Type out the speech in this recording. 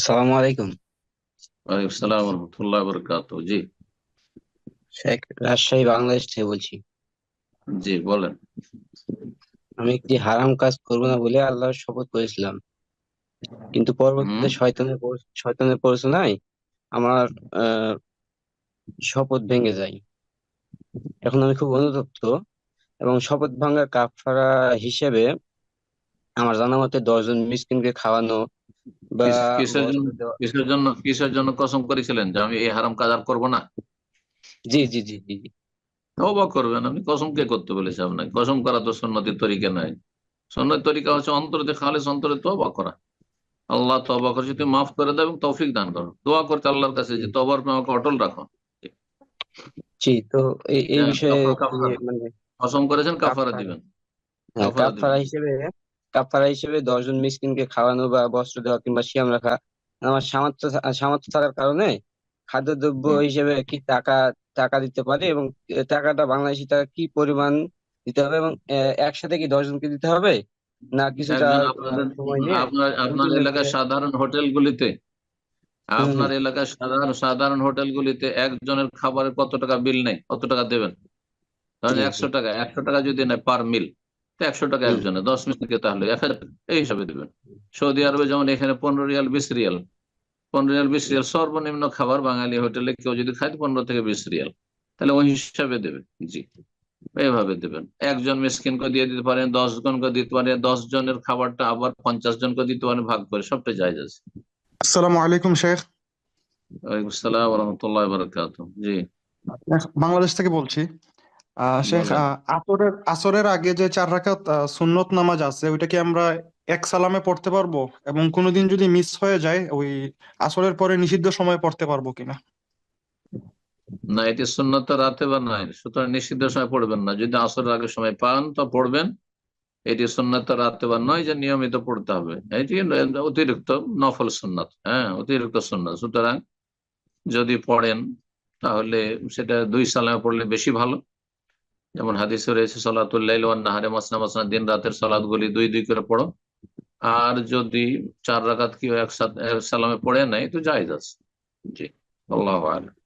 আসসালামু আলাইকুম। ওয়ালাইকুম সালাম রহমতুল্লাহ বরকাত জি। শেখ রাজশাহী বাংলাদেশ থেকে বলছি। জি বলেন। আমি একটি হারাম কাজ করব না বলে আল্লাহর শপথ করেছিলাম। কিন্তু পরবর্তীতে শয়তানের শয়তানের প্ররোচনায় আমার শপথ ভেঙে যায়। এখন আমি খুব অনুতপ্ত এবং শপথ ভাঙার কাফারা হিসেবে আমার জানা মতে দশজন মিসকিনকে খাওয়ানো কিসের জন্য কিসের জন্য কসম করেছিলেন যে আমি এই হারাম কাজ আর করব না? জি জি জি জি। তওবা করবেন। আমি কসম কে করতে বলেছি আপনাকে? কসম করা তো সন্ন্যতির তরিকা নাই সন্ন্যতির তরিকা হচ্ছে অন্তরে খালেস অন্তরে তওবা করা। আল্লাহ তওবা করছে তুমি মাফ করে দাও এবং তৌফিক দান করো। দোয়া করতে আল্লাহর কাছে যে তবার আমাকে অটল রাখো। জি তো এই হ্যাঁ, বিষয়ে মানে কসম করেছেন কাফারা। দিবেন। হ্যাঁ কাফারা দিবেন। কাফারা হিসেবে কাফারা হিসেবে দশজন মিসকিনকে খাওয়ানো বা বস্ত্র দেওয়া কিংবা সিয়াম রাখা আমার সামর্থ্য সামর্থ্য থাকার কারণে খাদ্যদ্রব্য। হিসেবে কি টাকা টাকা দিতে পারে এবং টাকাটা বাংলাদেশি টাকা কি পরিমাণ দিতে হবে এবং একসাথে কি দশজনকে দিতে হবে? না কিছুটা আপনাদের সময় নিয়ে আপনার আপনার এলাকার সাধারণ হোটেলগুলিতে আপনার এলাকার সাধারণ সাধারণ হোটেলগুলিতে একজনের খাবারের কত টাকা বিল নেই? কত টাকা দেবেন? ধরেন একশো টাকা একশো টাকা যদি নেয় পার মিল। একশো টাকা একজনে দশ মিনিটকে তাহলে এক হাজার এই হিসাবে দেবেন। সৌদি আরবে যেমন এখানে পনেরো রিয়াল বিশ রিয়াল। পনেরো রিয়াল বিশ রিয়াল সর্বনিম্ন খাবার বাঙালি হোটেলে কেউ যদি খায় পনেরো থেকে বিশ রিয়াল। তাহলে ওই হিসাবে দেবেন জি। এইভাবে দেবেন। একজন মিসকিনকে দিয়ে দিতে পারেন দশ জনকে দিতে পারেন দশ জনের খাবারটা আবার পঞ্চাশ জনকে দিতে পারেন ভাগ করে সবটা যায় আছে আসসালামু আলাইকুম শেখ। ওয়ালাইকুম আসসালাম রহমতুল্লাহ বারাকাত জি। বাংলাদেশ থেকে বলছি আহ শেখ বলেন। আহ, আসরের আসরের আগে যে চার রাকাত আহ, সুন্নত নামাজ আছে ওইটা কি আমরা এক সালামে পড়তে পারব? এবং কোনোদিন যদি মিস হয়ে যায় ওই আসরের পরে নিষিদ্ধ সময়ে পড়তে পারব কিনা? না এটি সুন্নত রাতে বা নাই। সুতরাং নিষিদ্ধ সময় পড়বেন না। যদি আসরের আগে সময় পান তো পড়বেন। এটি সুন্নত রাতে বা নয় যে নিয়মিত পড়তে হবে। এটি অতিরিক্ত নফল সুন্নত হ্যাঁ অতিরিক্ত সুন্নত। সুতরাং যদি পড়েন তাহলে সেটা দুই সালামে পড়লে বেশি ভালো। যেমন হাদিসে রয়েছে সলাতুল্লাইল নাহারে, মাসনা মাসনা, দিন রাতের সলাদ গুলি দুই দুই করে পড়ো। আর যদি চার রাকাত কেউ একসাথে এক সালামে পড়ে নাই তো যাই আছে। জি, আল্লাহ আলম